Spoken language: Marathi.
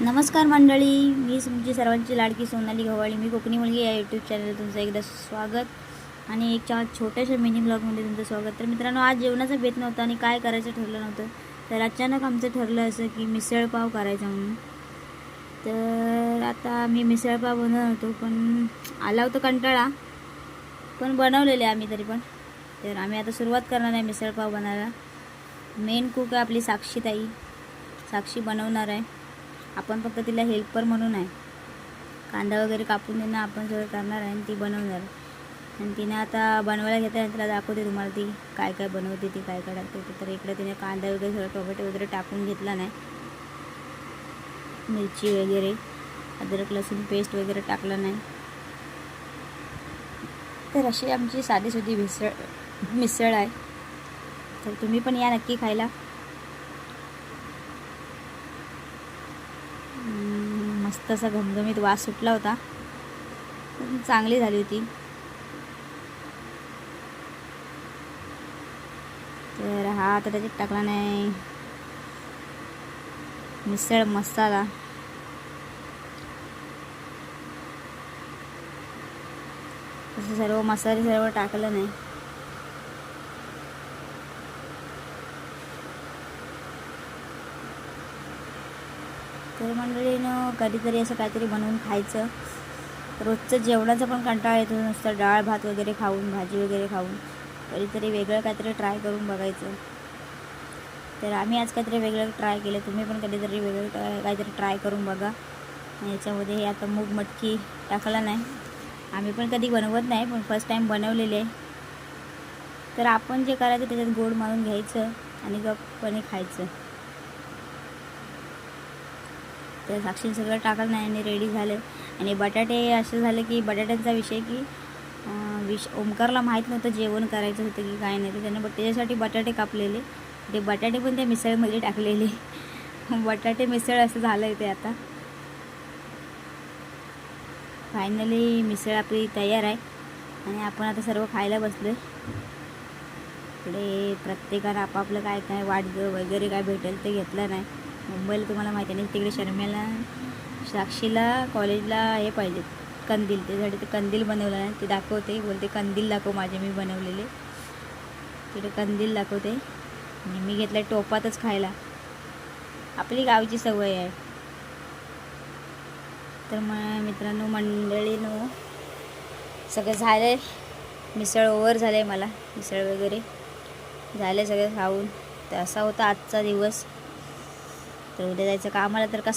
नमस्कार मंडळी मी तुमची सर्वांची लाडकी सोनाली गव्हाळी मी कोकणी मुलगी या यूट्यूब चॅनल तुमचं एकदा स्वागत आणि एक छोट्याशा मिनी ब्लॉगमध्ये तुमचं स्वागत. तर मित्रांनो आज जेवणाचा बेत नव्हता आणि काय करायचं ठरलं नव्हतं तर अचानक आमचं ठरलं असं की मिसळपाव करायचा म्हणून. तर आता मी मिसळपाव बनवत होतो पण आला होता कंटाळा. पण बनवलेले आम्ही तरी पण. तर आम्ही आता सुरुवात करणार आहे मिसळपाव बनायला. मेन कुक आहे आपली साक्षी ताई साक्षी बनवणार आहे. आपण फक्त तिला हेल्पर म्हणून आहे. कांदा वगैरे कापून देणं आपण सगळं करणार आहे आणि ती बनवणार. आणि तिने आता बनवायला घेता तिला दाखवते तुम्हाला ती काय काय बनवते ती काय काय टाकते. तर इकडे तिने कांदा वगैरे सगळं टोमॅटो वगैरे टाकून घेतला नाही. मिरची वगैरे अद्रक लसूण पेस्ट वगैरे टाकला नाही. तर अशी आमची साधीसुधी मिसळ मिसळ आहे. तर तुम्ही पण या नक्की खायला. मस्त असा घमघमीत वास सुटला होता. पण चांगली झाली होती. तर हा आता त्याच्यात टाकला नाही. मिसळ मसाला. असं सर्व मसाले सर्व टाकलं नाही. तर मंडळीनं कधीतरी असं काहीतरी बनवून खायचं. रोजचं जेवणाचं पण कंटाळा येतो नुसतं डाळ भात वगैरे खाऊन भाजी वगैरे खाऊन. कधीतरी वेगळं काहीतरी ट्राय करून बघायचं. तर आम्ही आज काहीतरी वेगळं ट्राय केलं. तुम्ही पण कधीतरी वेगळं काहीतरी ट्राय करून बघा. याच्यामध्ये हे आता मूग मटकी टाकला नाही. आम्ही पण कधी बनवत नाही पण फर्स्ट टाईम बनवलेले आहे. तर आपण जे करायचं त्याच्यात गोड मारून घ्यायचं आणि गप्पणे खायचं. तर साक्षी सगळं टाकलं नाही आणि रेडी झालं. आणि बटाटे असं झालं की बटाट्यांचा विषय की विष ओमकारला माहीत नव्हतं जेवण करायचं होतं की काय नाही. तर त्यानं बट त्याच्यासाठी बटाटे कापलेले. ते बटाटे पण त्या मिसळमध्ये टाकलेले. बटाटे मिसळ असं झालं आहे ते आता. फायनली मिसळ आपली तयार आहे. आणि आपण आता सर्व खायला बसलो इकडे प्रत्येकानं आपापलं काय काय वाटगं वगैरे काय भेटेल ते घेतलं नाही. मुंबईला तुम्हाला माहिती आहे तिकडे शर्मेला साक्षीला कॉलेजला हे पाहिजे. कंदील त्यासाठी ते कंदील बनवलं आहे. ते दाखवते बोलते कंदील दाखव माझे मी बनवलेले. तिकडे कंदील दाखवते. आणि मी घेतलं टोपातच खायला. आपली गावची सवय आहे. तर मग मित्रांनो मंडळीनो सगळं झालं मिसळ ओव्हर झालं आहे मला मिसळ वगैरे. झालं सगळं खाऊन. तर असा होता आजचा दिवस. तर उद्या जायचं कामाला तर कसा